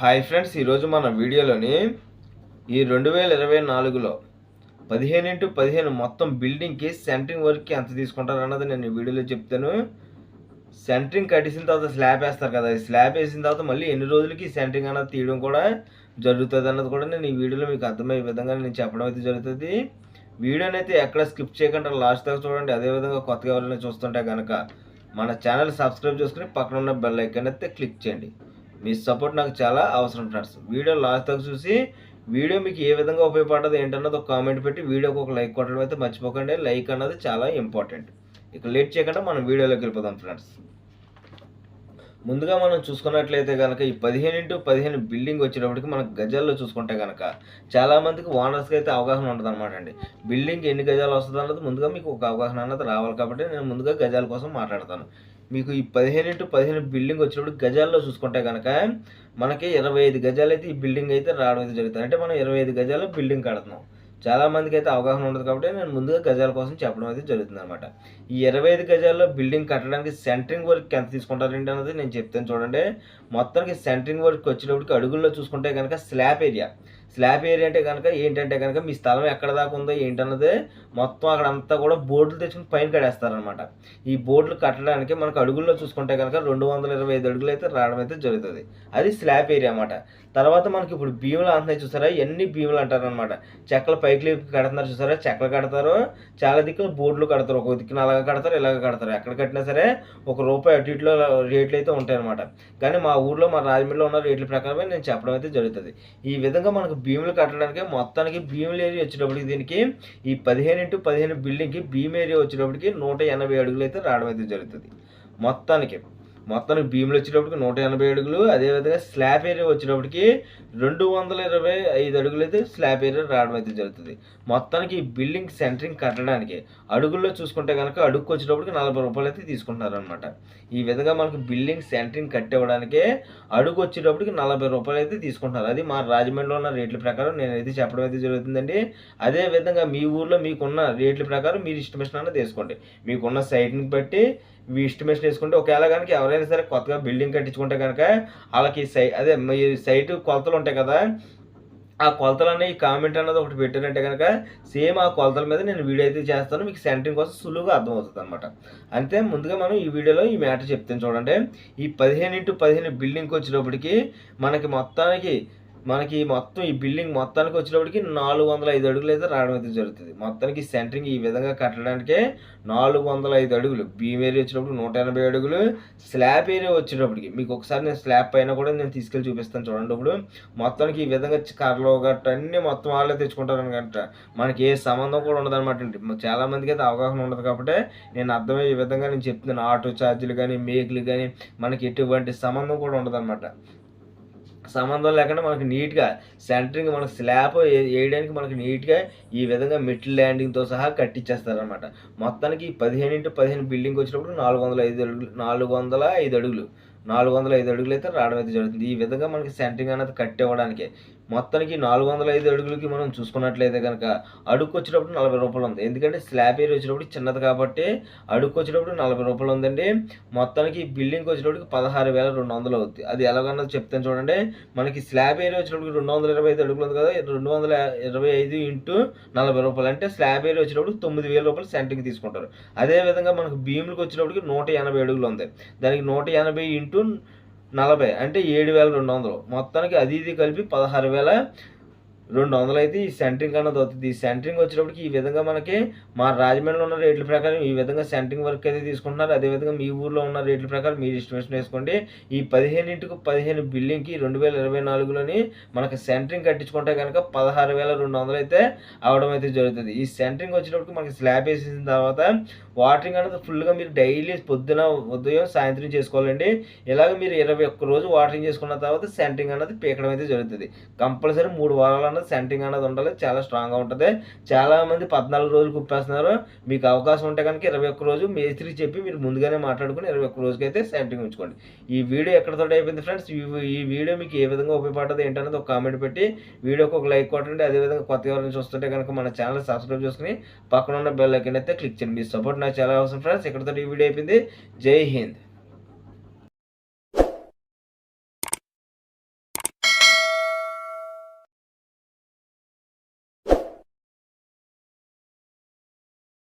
Hi friends ఈరోజు మన వీడియోలోని ఈ రెండు వేల ఇరవై నాలుగులో పదిహేను ఇంటూ పదిహేను మొత్తం బిల్డింగ్కి సెంటరింగ్ వర్క్కి ఎంత తీసుకుంటారు అన్నది నేను ఈ వీడియోలో చెప్తాను. సెంటరింగ్ కట్టేసిన తర్వాత స్లాబ్ వేస్తారు కదా ఈ స్లాబ్ వేసిన తర్వాత మళ్ళీ ఎన్ని రోజులకి సెంటరింగ్ అన్నది తీయడం కూడా జరుగుతుంది అన్నది కూడా నేను ఈ వీడియోలో మీకు అర్థమయ్యే విధంగా నేను చెప్పడం అయితే జరుగుతుంది. వీడియోని అయితే ఎక్కడ స్కిప్ చేయకుండా లాస్ట్ దాకా చూడండి. అదేవిధంగా కొత్తగా ఎవరైనా చూస్తుంటే కనుక మన ఛానల్ సబ్స్క్రైబ్ చేసుకుని పక్కన ఉన్న బెల్ ఐకాన్ అయితే క్లిక్ చేయండి. మీ సపోర్ట్ నాకు చాలా అవసరం ఫ్రెండ్స్ వీడియో లాస్ట్ దాకా చూసి వీడియో మీకు ఏ విధంగా ఉపయోగపడదు ఏంటన్నది ఒక కామెంట్ పెట్టి వీడియోకి ఒక లైక్ కొట్టడం అయితే మర్చిపోకండి. లైక్ అన్నది చాలా ఇంపార్టెంట్ ఇక లేట్ చేయకుండా మనం వీడియోలోకి వెళ్ళిపోదాం ఫ్రెండ్స్ ముందుగా మనం చూసుకున్నట్లయితే కనుక ఈ పదిహేను ఇంటూ పదిహేను బిల్డింగ్ వచ్చేటప్పటికి మనకు గజాల్లో చూసుకుంటే కనుక చాలామందికి ఓనర్స్కి అయితే అవగాహన ఉంటుంది అనమాట అండి. బిల్డింగ్ ఎన్ని గజాలు వస్తుంది అన్నది ముందుగా మీకు ఒక అవగాహన అన్నది రావాలి కాబట్టి నేను ముందుగా గజాల కోసం మాట్లాడతాను. మీకు ఈ పదిహేను ఇంటూ పదిహేను బిల్డింగ్ వచ్చినప్పుడు గజాల్లో చూసుకుంటే కనుక మనకి ఇరవై ఐదు గజాలు అయితే ఈ బిల్డింగ్ అయితే రావడం అయితే జరుగుతుంది. అంటే మనం ఇరవై ఐదు గజాలు బిల్డింగ్ కడుతున్నాం. చాలా మందికి అయితే అవగాహన ఉండదు కాబట్టి నేను ముందుగా గజాల కోసం చెప్పడం అయితే జరుగుతుంది అనమాట ఈ ఇరవై ఐదు గజాల్లో బిల్డింగ్ కట్టడానికి సెంటరింగ్ వర్క్ ఎంత తీసుకుంటారండి అన్నది నేను చెప్తాను చూడండి. మొత్తానికి సెంటరింగ్ వర్క్ వచ్చేటప్పటికి అడుగుల్లో చూసుకుంటే కనుక స్లాబ్ ఏరియా స్లాబ్ ఏరియా అంటే కనుక ఏంటంటే కనుక మీ స్థలం ఎక్కడ దాకా ఉందో ఏంటన్నది మొత్తం అక్కడ అంతా కూడా బోర్డులు తెచ్చుకుని పైన కడేస్తారనమాట ఈ బోర్డులు కట్టడానికి మనకు అడుగుల్లో చూసుకుంటే కనుక రెండు వందల ఇరవై ఐదు అడుగులు అయితే రావడం అయితే జరుగుతుంది. అది స్లాబ్ ఏరియా అనమాట తర్వాత మనకి ఇప్పుడు భీములు అంటున్నాయి చూసారా? ఎన్ని భీములు అంటారనమాట చెక్కల పైకి లేపి కడుతున్నారు చూసారా? చెక్కలు కడతారు. చాలా దిక్కులు బోర్డులు కడతారు. ఒక దిక్కున అలాగ కడతారు ఇలాగ కడతారు. ఎక్కడ కట్టినా సరే ఒక రూపాయి అటు ఇటులో రేట్లు అయితే ఉంటాయి అనమాట కానీ మా ఊర్లో మా రాజమండ్రిలో ఉన్న రేట్ల ప్రకారమే నేను చెప్పడం అయితే జరుగుతుంది. ఈ విధంగా మనకు భీములు కట్టడానికి మొత్తానికి భీములు ఏరియా వచ్చేటప్పటికి దీనికి ఈ పదిహేను ఇంటూ పదిహేను బిల్డింగ్కి భీమ్ ఏరియా వచ్చేటప్పటికి నూట ఎనభై అడుగులు అయితే రావడం అయితే జరుగుతుంది. మొత్తానికి మొత్తానికి భీములు వచ్చేటప్పటికి నూట ఎనభై అడుగులు అదేవిధంగా స్లాబ్ ఏరియా వచ్చేటప్పటికి రెండు వందల ఇరవై ఐదు అడుగులు అయితే స్లాబ్ ఏరియా రావడం అయితే జరుగుతుంది. మొత్తానికి ఈ బిల్డింగ్ సెంటరింగ్ కట్టడానికి అడుగుల్లో చూసుకుంటే కనుక అడుగుకు వచ్చేటప్పటికి నలభై రూపాయలు అయితే తీసుకుంటున్నారు అనమాట ఈ విధంగా మనకు బిల్డింగ్ సెంటరింగ్ కట్టివ్వడానికి అడుగు వచ్చేటప్పటికి నలభై రూపాయలు అయితే తీసుకుంటున్నారు. అది మా రాజమండ్రిలో ఉన్న రేట్ల ప్రకారం నేనైతే చెప్పడం అయితే జరుగుతుందండి. అదే విధంగా మీ ఊర్లో మీకున్న రేట్ల ప్రకారం మీరు ఇష్టం అన్నది తీసుకోండి మీకున్న సైట్ని బట్టి మీ ఇష్టమేషన్ వేసుకుంటే ఒకవేళ కనుక ఎవరైనా సరే కొత్తగా బిల్డింగ్ కట్టించుకుంటే కనుక వాళ్ళకి సై అదే మీ సైట్ కొలతలు ఉంటాయి కదా ఆ కొలతలు ఈ కామెంట్ అన్నది ఒకటి పెట్టారంటే కనుక సేమ్ ఆ కొలతల మీద నేను వీడియో అయితే చేస్తాను మీకు సెంటరింగ్ కోసం సులువుగా అర్థమవుతుంది అనమాట అంతే ముందుగా మనం ఈ వీడియోలో ఈ మ్యాటర్ చెప్తాను చూడండి. ఈ పదిహేను ఇంటూ పదిహేను బిల్డింగ్కి వచ్చినప్పటికీ మనకి మొత్తానికి మనకి మొత్తం ఈ బిల్డింగ్ మొత్తానికి వచ్చేటప్పటికి నాలుగు వందల ఐదు అడుగులు అయితే రావడం అయితే జరుగుతుంది. మొత్తానికి సెంటరింగ్ ఈ విధంగా కట్టడానికే నాలుగు వందల ఐదు అడుగులు. బీమ్ ఏరియా వచ్చినప్పుడు నూట ఎనభై అడుగులు. స్లాబ్ ఏరియా వచ్చేటప్పటికి మీకు ఒకసారి నేను స్లాబ్ పైన కూడా నేను తీసుకెళ్ళి చూపిస్తాను చూడండి ఇప్పుడు. మొత్తానికి ఈ విధంగా కర్రలు గట్ట అన్నీ మొత్తం వాళ్ళే తెచ్చుకుంటారు అనమాట మనకి ఏ సంబంధం కూడా ఉండదన్నమాట అండి. చాలా మందికి అయితే అవగాహన ఉండదు కాబట్టి నేను అర్థమయ్యే విధంగా నేను చెప్తున్నాను. ఆటో ఛార్జీలు కానీ మేకులు కానీ మనకి ఎటువంటి సంబంధం కూడా ఉండదన్నమాట సంబంధం లేకుండా మనకి నీట్గా సెంటరింగ్ మనకి స్లాబ్ వేయడానికి మనకి నీట్గా ఈ విధంగా మెట్ల ల్యాండింగ్తో సహా కట్టించేస్తారనమాట మొత్తానికి పదిహేను ఇంటూ పదిహేను బిల్డింగ్ వచ్చినప్పుడు నాలుగు వందల ఐదు అడుగులు నాలుగు వందల ఐదు అడుగులు. నాలుగు వందల ఐదు అడుగులు అయితే రావడం అయితే జరుగుతుంది. ఈ విధంగా మనకి సెంటరింగ్ అనేది కట్టివ్వడానికి మొత్తానికి నాలుగు వందల ఐదు అడుగులకి మనం చూసుకున్నట్లయితే కనుక అడుగు వచ్చేటప్పుడు నలభై రూపాయలు ఉంది. ఎందుకంటే స్లాబ్ ఏరియా వచ్చేటప్పుడు చిన్నది కాబట్టి అడుగు వచ్చేటప్పుడు నలభై రూపాయలు ఉందండి. మొత్తానికి బిల్డింగ్ వచ్చేటప్పుడు పదహారు వేల రెండు వందలు అవుతుంది అది ఎలాగన్నది చెప్తాను చూడండి. మనకి స్లాబ్ ఏరియా వచ్చేటప్పుడు రెండు వందల ఇరవై ఐదు అడుగులు ఉంది కదా రెండు వందల ఇరవై ఐదు ఇంటూ నలభై రూపాయలు. అంటే స్లాబ్ ఏరియా వచ్చేటప్పుడు తొమ్మిది వేల రూపాయలు సెంటరింగ్ తీసుకుంటారు. అదే విధంగా మనకు భీములకు వచ్చేటప్పటికి నూట ఎనభై అడుగులు ఉంది. దానికి నూట ఎనభై ఇంటూ నలభై అంటే ఏడు వేల రెండు వందలు. మొత్తానికి అది ఇది కలిపి పదహారు వేల రెండు వందలు అయితే ఈ సెంటరింగ్ అన్నది అవుతుంది ఈ సెంటరింగ్ వచ్చేటప్పటికి ఈ విధంగా మనకి మా రాజమండ్రిలో ఉన్న రేట్ల ప్రకారం ఈ విధంగా సెంటరింగ్ వర్క్ అయితే తీసుకుంటున్నారు. అదేవిధంగా మీ ఊర్లో ఉన్న రేట్ల ప్రకారం మీరు ఎస్టిమేషన్ వేసుకోండి. ఈ పదిహేను ఇంటికి పదిహేను బిల్డింగ్కి రెండు వేల ఇరవై నాలుగులోని మనకి సెంటరింగ్ కట్టించుకుంటే కనుక పదహారు వేల రెండు వందలు అయితే అవడం అయితే జరుగుతుంది. ఈ సెంటరింగ్ వచ్చేటప్పటికి మనకి స్లాబ్ వేసేసిన తర్వాత వాటరింగ్ అనేది ఫుల్గా మీరు డైలీ పొద్దున ఉదయం సాయంత్రం చేసుకోవాలండి. ఇలాగ మీరు ఇరవై ఒక్క రోజు వాటరింగ్ చేసుకున్న తర్వాత సెంటరింగ్ అనేది పీకడం అయితే జరుగుతుంది. కంపల్సరీ మూడు వారాలు అన్నది సెంటింగ్ అనేది ఉండాలి చాలా స్ట్రాంగ్గా ఉంటుంది. చాలా మంది పద్నాలుగు రోజులు కుప్పేస్తున్నారు. మీకు అవకాశం ఉంటే కనుక ఇరవై ఒక్క రోజు మేస్త్రి చెప్పి మీరు ముందుగానే మాట్లాడుకుని ఇరవై ఒక్క రోజుకి అయితే సెంటింగ్ ఉంచుకోండి. ఈ వీడియో ఎక్కడతో అయిపోయింది ఫ్రెండ్స్ ఈ వీడియో మీకు ఏ విధంగా ఉపయోగపడుతుంది ఏంటనేది ఒక కామెంట్ పెట్టి వీడియోకి ఒక లైక్ కొట్టండి. అదేవిధంగా కొత్త ఎవరైనా చూస్తుంటే కనుక మన ఛానల్ సబ్స్క్రైబ్ చేసుకుని పక్కన ఉన్న బెల్ ఐకన్ అయితే క్లిక్ చేయండి. మీ సపోర్ట్ నాకు చాలా అవసరం ఫ్రెండ్స్ ఇక్కడతో ఈ వీడియో అయిపోయింది? జై హింద్.